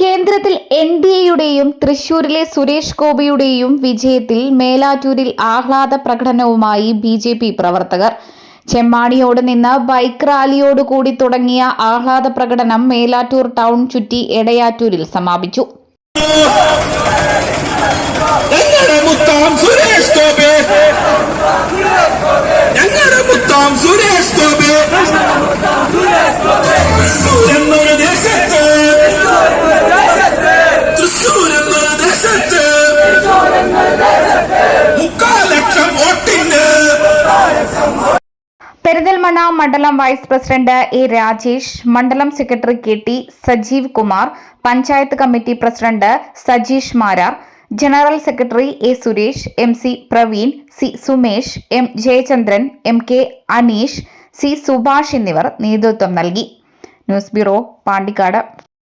കേന്ദ്രത്തിൽ N D എയുടെയും തൃശൂരിലെ സുരേഷ് ഗോപിയുടെയും വിജയത്തിൽ മേലാറ്റൂരിൽ ആഹ്ലാദ പ്രകടനവുമായി ബി ജെ പി പ്രവർത്തകർ. ചെമ്മാണിയോട് നിന്ന് ബൈക്ക് റാലിയോടുകൂടി തുടങ്ങിയ ആഹ്ലാദ പ്രകടനം മേലാറ്റൂർ ടൗൺ ചുറ്റി എടയാറ്റൂരിൽ സമാപിച്ചു. സുരേഷ് സുരേഷ് മണ്ഡലം വൈസ് പ്രസിഡന്റ് എ രാജേഷ് മണ്ഡലം secretary K T Sajeev Kumar panchayat committee president Sajeesh Marar general secretary A Suresh M C Praveen C Sumesh M Jayachandran M K Aneesh C Subhash എന്നിവർ നേതൃത്വം നൽകി. News bureau Pandikkad.